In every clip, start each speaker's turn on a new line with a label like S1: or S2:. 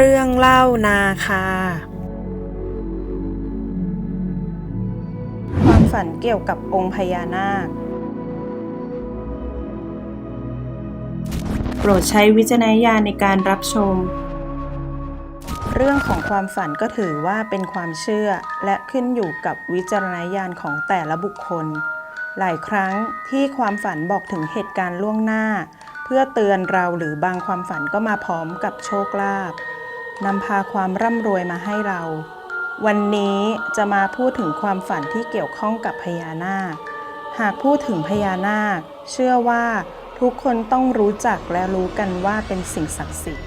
S1: เรื่องเล่านาคา ความฝันเกี่ยวกับองค์พญานาค โปรดใช้วิจารณญาณในการรับชม เรื่องของความฝันก็ถือว่าเป็นความเชื่อและขึ้นอยู่กับวิจารณญาณของแต่ละบุคคล หลายครั้งที่ความฝันบอกถึงเหตุการณ์ล่วงหน้าเพื่อเตือนเราหรือบางความฝันก็มาพร้อมกับโชคลาภ นำพาความร่ำรวยมาให้เรา วันนี้จะมาพูดถึงความฝันที่เกี่ยวข้องกับพญานาค หากพูดถึงพญานาค เชื่อว่าทุกคนต้องรู้จักและรู้กันว่าเป็นสิ่งศักดิ์สิทธิ์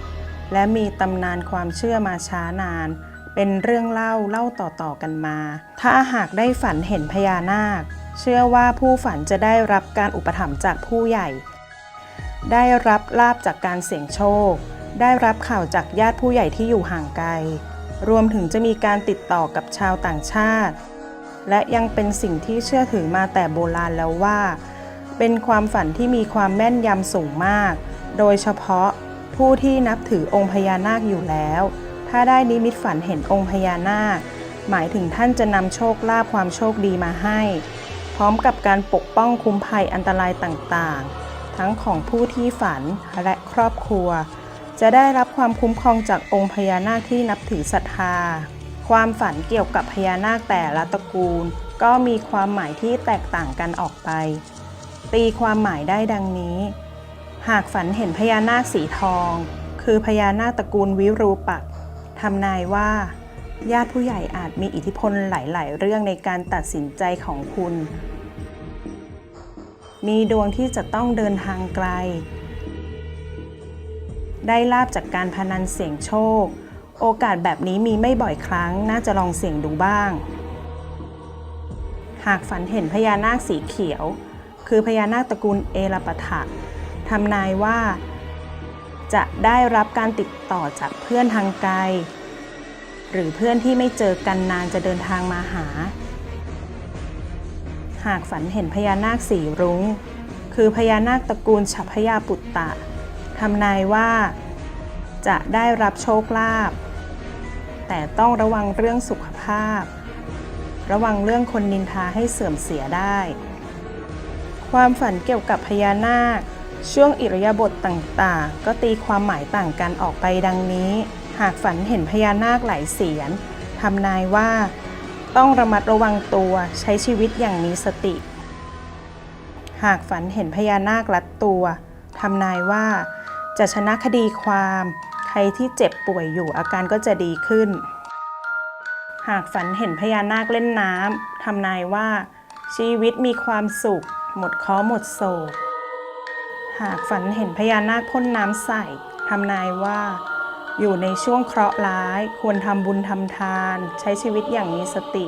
S1: และมีตำนานความเชื่อมาช้านาน เป็นเรื่องเล่าเล่าต่อๆกันมา ถ้าหากได้ฝันเห็นพญานาค เชื่อว่าผู้ฝันจะได้รับการอุปถัมภ์จากผู้ใหญ่ ได้รับลาบจากการเสี่ยงโชค ได้รับข่าวจากญาติผู้ใหญ่ที่อยู่ห่างไกล รวมถึงจะมีการติดต่อกับชาวต่างชาติ และยังเป็นสิ่งที่เชื่อถือมาแต่โบราณแล้วว่า เป็นความฝันที่มีความแม่นยำสูงมาก โดยเฉพาะผู้ที่นับถือองค์พญานาคอยู่แล้ว ถ้าได้นิมิตฝันเห็นองค์พญานาค หมายถึงท่านจะนำโชคลาภความโชคดีมาให้ พร้อมกับการปกป้องคุ้มภัยอันตรายต่างๆ ทั้งของผู้ที่ฝันและครอบครัว จะได้รับความคุ้มครองจากองค์พญานาคที่นับถือศรัทธา ความฝันเกี่ยวกับพญานาคแต่ละตระกูล ก็มีความหมายที่แตกต่างกันออกไป ตีความหมายได้ดังนี้ หากฝันเห็นพญานาคสีทอง คือพญานาคตระกูลวิรูปักทำนายว่า ญาติผู้ใหญ่อาจมีอิทธิพลหลาย ๆ เรื่องในการตัดสินใจของคุณ มีดวงที่จะต้องเดินทางไกล ได้ลาบจากการพนันเสี่ยงโชค โอกาสแบบนี้มีไม่บ่อยครั้ง น่าจะลองเสี่ยงดูบ้าง หากฝันเห็นพญานาคสีเขียว คือพญานาคตระกูลเอราปถะทำนายว่า จะได้รับการติดต่อจากเพื่อนทางไกล หรือเพื่อนที่ไม่เจอกันนานจะเดินทางมาหา หากฝันเห็นพญานาคสีรุง้ง คือพญานาคตระกูลฉัพพยาปุตตะ ทำนายว่า จะได้รับโชคลาภแต่ต้องระวังเรื่องสุขภาพ ระวังเรื่องคนนินทาให้เสื่อมเสียได้ ความฝันเกี่ยวกับพญานาค ช่วงอิริยาบถต่างๆ ก็ตีความหมายต่างกันออกไปดังนี้ หากฝันเห็นพญานาคหลายเสียนทำนายว่า ต้องระมัดระวังตัวใช้ชีวิตอย่างมีสติ หากฝันเห็นพญานาคลัดตัวทำนายว่า จะชนะคดีความ ใครที่เจ็บป่วยอยู่อาการก็จะดีขึ้น หากฝันเห็นพญานาคเล่นน้ำทำนายว่า ชีวิตมีความสุข หมดเคราะห์หมดโศก หากฝันเห็นพญานาคพ่นน้ำใส่ทำนายว่าอยู่ในช่วงเคราะห์ร้ายควรทำบุญทำทาน ใช้ชีวิตอย่างมีสติ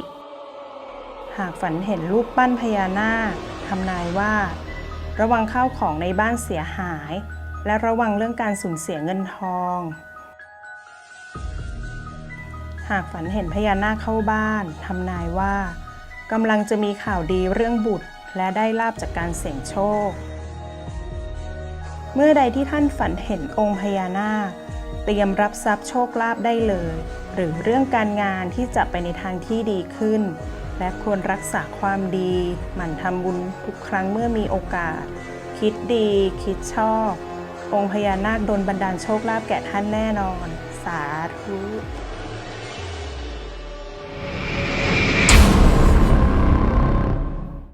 S1: หากฝันเห็นรูปปั้นพญานาคทำนายว่า ระวังข้าวของในบ้านเสียหาย และระวังเรื่องการสูญเสียเงินทอง หากฝันเห็นพญานาคเข้าบ้านทำนายว่ากำลังจะมีข่าวดีเรื่องบุตร และได้ลาบจากการเสี่ยงโชค เมื่อใดที่ท่านฝันเห็นองค์พญานาค เตรียมรับทรัพย์โชคลาภได้เลย หรือเรื่องการงานที่จะไปในทางที่ดีขึ้น และควรรักษาความดี หมั่นทำบุญทุกครั้งเมื่อมีโอกาส คิดดี คิดชอบ องค์พญานาคโดนบันดาลโชคลาภแก่ท่านแน่นอน สาธุ